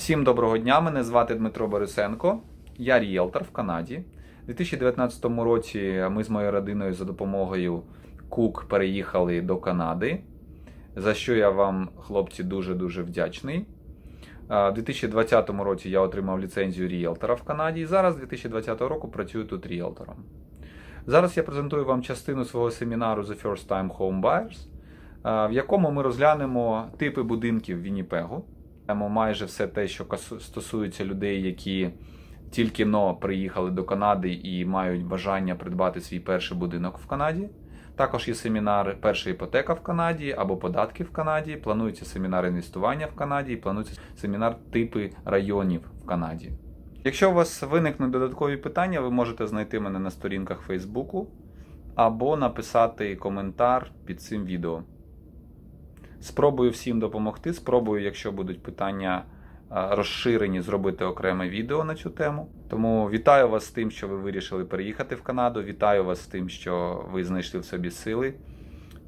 Всім доброго дня. Мене звати Дмитро Борисенко. Я ріелтор в Канаді. У 2019 році ми з моєю родиною за допомогою Кук переїхали до Канади, за що я вам, хлопці, дуже дуже вдячний. У 2020 році я отримав ліцензію ріелтора в Канаді зараз, з 2020 року, працюю тут ріелтором. Зараз я презентую вам частину свого семінару The First Time Home Buyers, в якому ми розглянемо типи будинків Вінніпегу. Майже все те, що стосується людей, які тільки но приїхали до Канади і мають бажання придбати свій перший будинок в Канаді. Також є семінар Перша іпотека в Канаді або податки в Канаді. Планується семінар інвестування в Канаді і планується семінар типи районів в Канаді. Якщо у вас виникнуть додаткові питання, ви можете знайти мене на сторінках Фейсбуку або написати коментар під цим відео. Спробую всім допомогти. Спробую, якщо будуть питання розширені, зробити окреме відео на цю тему. Тому вітаю вас з тим, що ви вирішили переїхати в Канаду. Вітаю вас з тим, що ви знайшли в собі сили.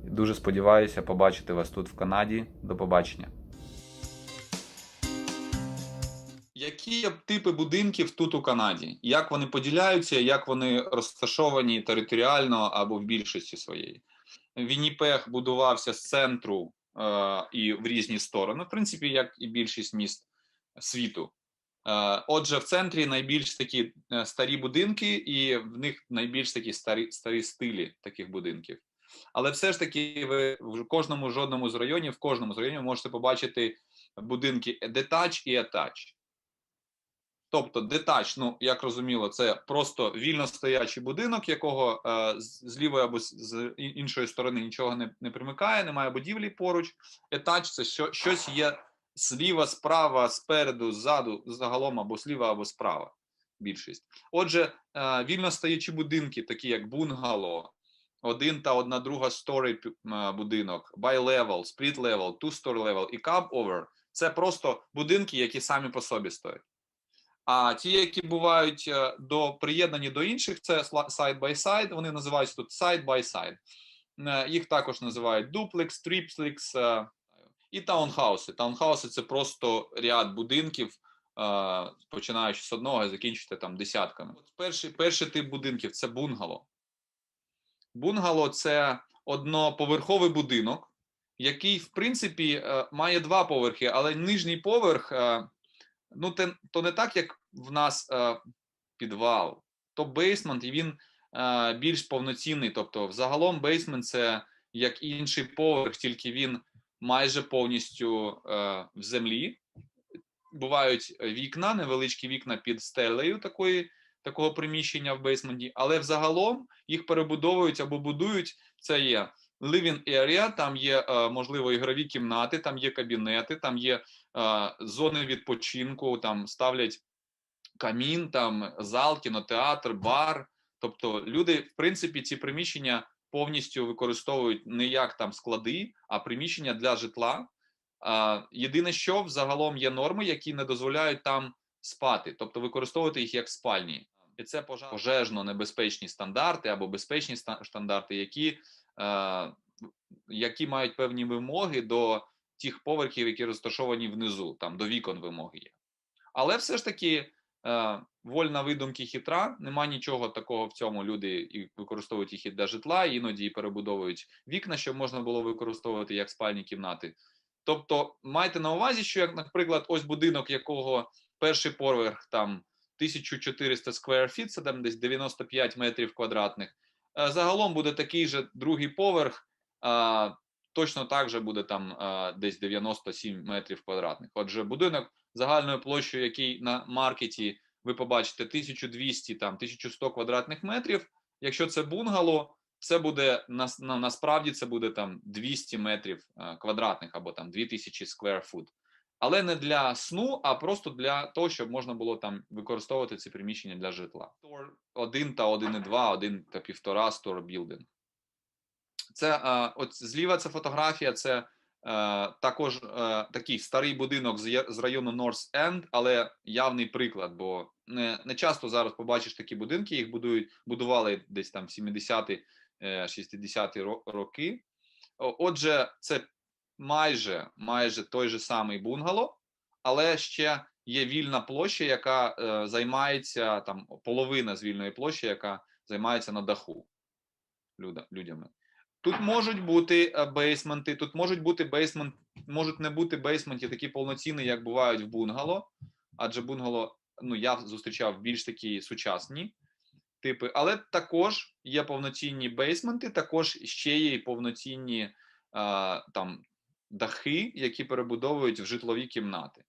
Дуже сподіваюся побачити вас тут в Канаді. До побачення. Які типи будинків тут у Канаді? Як вони поділяються, як вони розташовані територіально або в більшості своєї? Вінніпег будувався з центру і в різні сторони, в принципі, як і більшість міст світу. Е, отже, в центрі найбільш такі е, старі будинки, і в них найбільш такі старі, старі стилі таких будинків. Але все ж таки, ви в кожному жодному з районів, в кожному з районів можете побачити будинки детач і атач. Тобто детач, ну як розуміло, це просто вільно стоячий будинок, якого е, з лівої або з- іншої сторони нічого не, не примикає, немає будівлі поруч. Етач це що, щось є зліва, справа, спереду, ззаду, загалом або зліва, або справа. Більшість. Отже, е, вільно стоячі будинки, такі як бунгало, один та одна друга story е, будинок, bi-level, split level, two-story level і cab over – це просто будинки, які самі по собі стоять. А ті, які бувають е, до приєднані до інших, це side by side, вони називаються тут side by side. Е, Їх також називають дуплекс, тріплекс е, і таунхауси. Таунхауси це просто ряд будинків, починаючи з одного і закінчити там десятками. От перший, перший тип будинків це бунгало. Бунгало це одноповерховий будинок, який, в принципі, має два поверхи, але нижній поверх. Ну, те, то не так, як в нас е, підвал, то бейсмент, і він е, більш повноцінний. Тобто, взагалом, бейсмент це як інший поверх, тільки він майже повністю е, в землі. Бувають вікна, невеличкі вікна під стелею такої, такого приміщення в бейсменті, але взагалом їх перебудовують або будують. Це є living area, там є, е, можливо, ігрові кімнати, там є кабінети, там є е, зони відпочинку, там ставлять камін, там зал, кінотеатр, бар. Тобто люди, в принципі, ці приміщення повністю використовують не як там склади, а приміщення для житла. Єдине, що взагалом є норми, які не дозволяють там спати, тобто використовувати їх як спальні. І це пожежно-небезпечні стандарти або безпечні стандарти, які, е, які мають певні вимоги до тих поверхів, які розташовані внизу, там до вікон вимоги є. Але все ж таки е, вольна видумки хитра, нема нічого такого в цьому. Люди і використовують їх і для житла, іноді і перебудовують вікна, щоб можна було використовувати як спальні кімнати. Тобто, майте на увазі, що як, наприклад, ось будинок, якого перший поверх там 1400 square feet, це там десь 95 метрів квадратних. е, Загалом буде такий же другий поверх, точно так же буде там десь 97 метрів квадратних. Отже, будинок загальною площею, який на маркеті ви побачите 1200 там 1100 квадратних метрів. Якщо це бунгало, це буде на, на, насправді це буде там 200 метрів е, квадратних або там 2000 square foot. Але не для сну, а просто для того, щоб можна було там використовувати ці приміщення для житла. Store 1 та 1,2, 1 та 1,5 store building. Це е, от зліва це фотографія, це е, також е, такий старий будинок з, з району North End, але явний приклад, бо не, не часто зараз побачиш такі будинки, їх будують, будували десь там в 70-ті, е, 60-ті роки. Отже, це майже, майже той же самий бунгало, але ще є вільна площа, яка е, займається там половина з вільної площі, яка займається на даху люда, людями. Тут можуть бути е, бейсменти, тут можуть бути бейсмент, можуть не бути бейсменти такі повноцінні, як бувають в бунгало, адже бунгало, ну я зустрічав більш такі сучасні типи, але також є повноцінні бейсменти, також ще є і повноцінні а, там дахи, які перебудовують в житлові кімнати.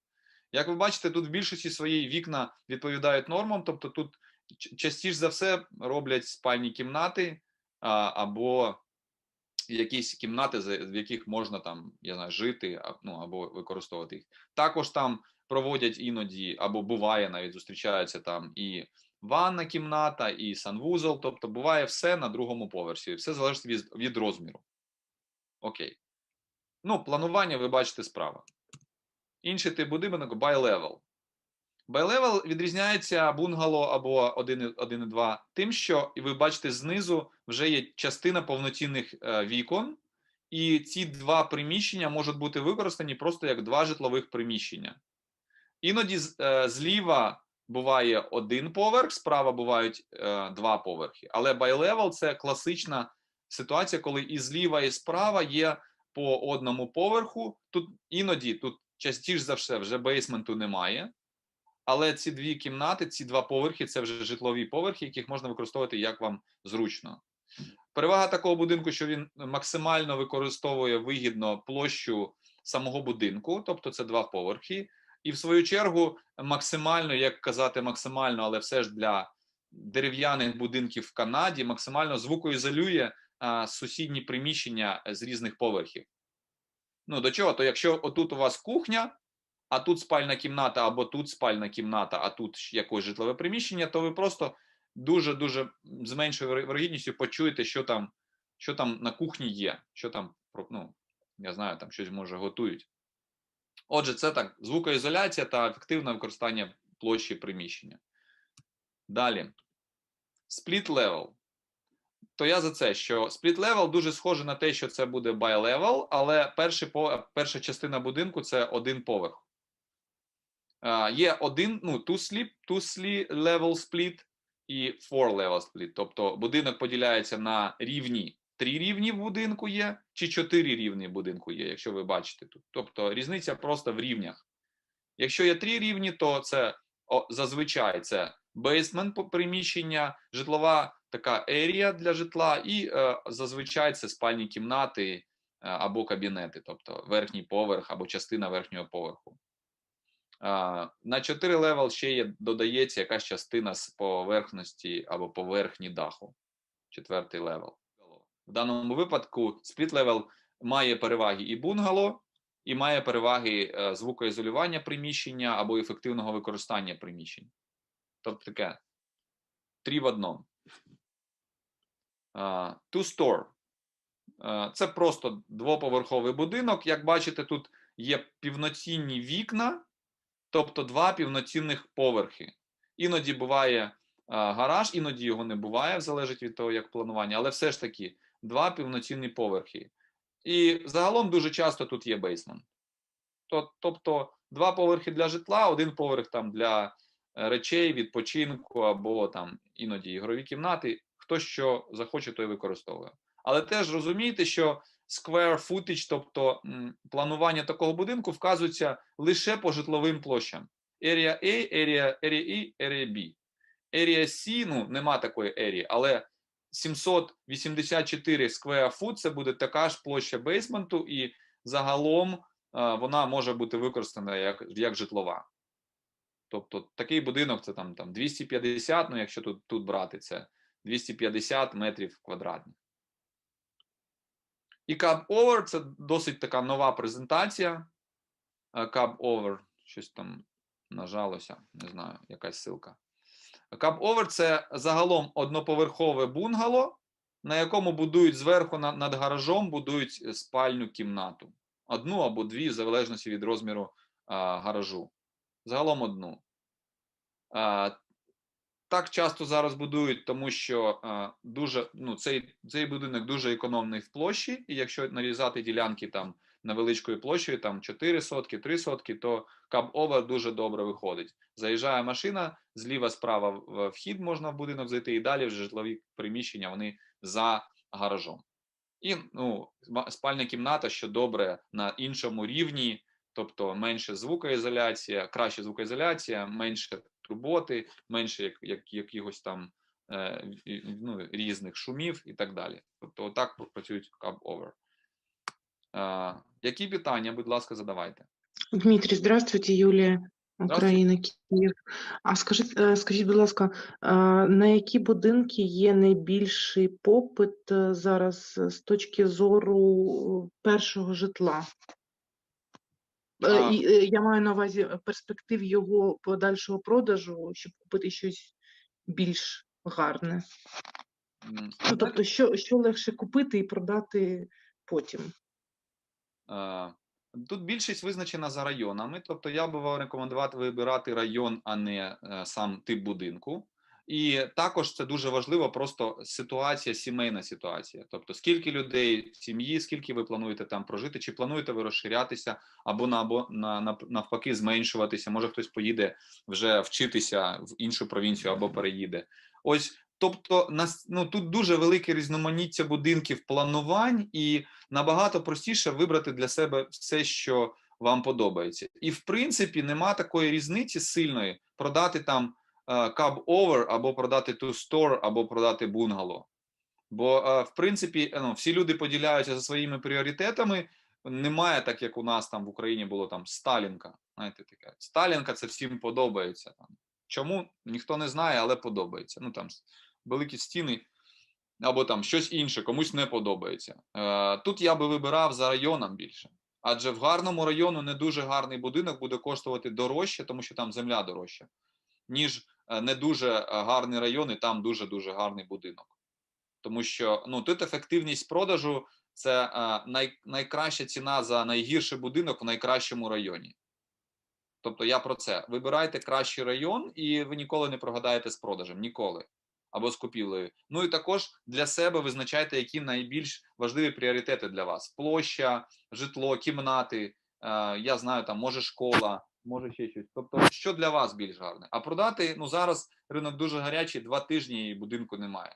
Як ви бачите, тут в більшості своєї вікна відповідають нормам, тобто тут частіше за все роблять спальні кімнати або якісь кімнати, в яких можна там, я знаю, жити, ну або використовувати їх. Також там проводять іноді, або буває навіть зустрічаються там і ванна кімната, і санвузол. Тобто буває все на другому поверсі. Все залежить від, від розміру. Окей. Ну, планування, ви бачите, справа. Інший тип будинок bi-level. Bi-level відрізняється бунгало або 1,2 тим, що і ви бачите, знизу вже є частина повноцінних е, вікон, і ці два приміщення можуть бути використані просто як два житлових приміщення. Іноді е, зліва буває один поверх, справа бувають е, два поверхи. Але bi-level – це класична ситуація, коли і зліва, і справа є по одному поверху. Тут іноді тут частіше за все вже бейсменту немає. Але ці дві кімнати, ці два поверхи це вже житлові поверхи, яких можна використовувати як вам зручно. Перевага такого будинку, що він максимально використовує вигідно площу самого будинку, тобто це два поверхи, і в свою чергу максимально, як казати, максимально, але все ж для дерев'яних будинків в Канаді, максимально звукоізолює сусідні приміщення з різних поверхів. Ну до чого? То якщо отут у вас кухня, а тут спальна кімната, або тут спальна кімната, а тут якось житлове приміщення, то ви просто дуже дуже з меншою вир- вирогідністю почуєте, що там, що там на кухні є, що там ну, я знаю, там щось може готують. Отже, це так: звукоізоляція та ефективне використання площі приміщення. Далі. Split level. То я за це, що split level дуже схоже на те, що це буде level, але перший по, перша частина будинку це один поверх. А, є один, ну, two sleep, two-level split і four level split. Тобто будинок поділяється на рівні. Три рівні будинку є, чи чотири рівні будинку є, якщо ви бачите тут. Тобто різниця просто в рівнях. Якщо є три рівні, то це о, зазвичай це бейсмент по- приміщення, житлова така ерія для житла, і е, зазвичай це спальні кімнати е, або кабінети, тобто верхній поверх або частина верхнього поверху. А, на 4 левел ще є, додається якась частина з поверхності або поверхні даху. Четвертий левел. В даному випадку спліт левел має переваги і бунгало, і має переваги е, звукоізолювання приміщення або ефективного використання приміщень. Тобто таке три в одному. А, to store. Е, Це просто двоповерховий будинок. Як бачите, тут є півноцінні вікна, тобто два півноцінних поверхи. Іноді буває а, гараж, іноді його не буває, залежить від того, як планування, але все ж таки два півноцінні поверхи. І загалом дуже часто тут є бейсмент. Тобто два поверхи для житла, один поверх там для речей, відпочинку або там іноді ігрові кімнати. Хто що захоче, той використовує. Але теж розумійте, що square footage, тобто планування такого будинку, вказується лише по житловим площам. Area A, area, area E, area B. Area C, ну, нема такої area, але 784 square foot це буде така ж площа бейсменту, і загалом а, вона може бути використана як, як житлова. Тобто такий будинок це там, там 250, ну якщо тут, тут брати, це 250 метрів квадратних. І Cab Over це досить така нова презентація. Е, Cab Over, щось там нажалося, не знаю, якась ссылка. Cab Over це загалом одноповерхове бунгало, на якому будують зверху над гаражом будують спальню кімнату. Одну або дві, в залежності від розміру а, гаражу. Загалом одну. Так часто зараз будують, тому що дуже, ну, цей, цей будинок дуже економний в площі, і якщо нарізати ділянки там невеличкою площею, там 4 сотки, 3 сотки, то каб-овер дуже добре виходить. Заїжджає машина, зліва, справа вхід можна в будинок зайти, і далі вже житлові приміщення вони за гаражом. І ну, спальня кімната, що добре на іншому рівні, тобто менше звукоізоляція, краще звукоізоляція, менше турботи, менше як, як, якихось там е, ну, різних шумів і так далі. Тобто, отак працюють каб-овер. Е, які питання, будь ласка, задавайте. Дмитрий, здравствуйте, Юлія, Україна, Київ. А скажіть, е, скажіть, будь ласка, е, на які будинки є найбільший попит е, зараз з точки зору першого житла? Е, А. Е, я маю на увазі е, перспектив його подальшого продажу, щоб купити щось більш гарне. М, Ну, тобто, що, що легше купити і продати потім? Е, Тут більшість визначена за районами, тобто я би вам рекомендувати вибирати район, а не сам тип будинку. І також це дуже важливо, просто ситуація, сімейна ситуація. Тобто, скільки людей в сім'ї, скільки ви плануєте там прожити, чи плануєте ви розширятися, або на або на, на навпаки зменшуватися. Може хтось поїде вже вчитися в іншу провінцію або переїде. Ось, тобто, нас ну тут дуже велике різноманіття будинків планувань і набагато простіше вибрати для себе все, що вам подобається. І в принципі нема такої різниці сильної продати там каб овер або продати ту store, або продати бунгало. Бо е, в принципі ну, всі люди поділяються за своїми пріоритетами. Немає так, як у нас там в Україні було там Сталінка. Знаєте, таке Сталінка це всім подобається. Там чому ніхто не знає, але подобається. Ну там великі стіни або там щось інше, комусь не подобається. Е, тут я би вибирав за районом більше. Адже в гарному району не дуже гарний будинок буде коштувати дорожче, тому що там земля дорожча, ніж е, не дуже е, гарний район, і там дуже дуже гарний будинок. Тому що ну тут ефективність продажу це е, най, найкраща ціна за найгірший будинок в найкращому районі. Тобто я про це. Вибирайте кращий район, і ви ніколи не прогадаєте з продажем. Ніколи. Або з купівлею. Ну і також для себе визначайте, які найбільш важливі пріоритети для вас: площа, житло, кімнати. Е, я знаю, там може школа, може ще щось. Тобто, що для вас більш гарне? А продати ну зараз ринок дуже гарячий, два тижні і будинку немає.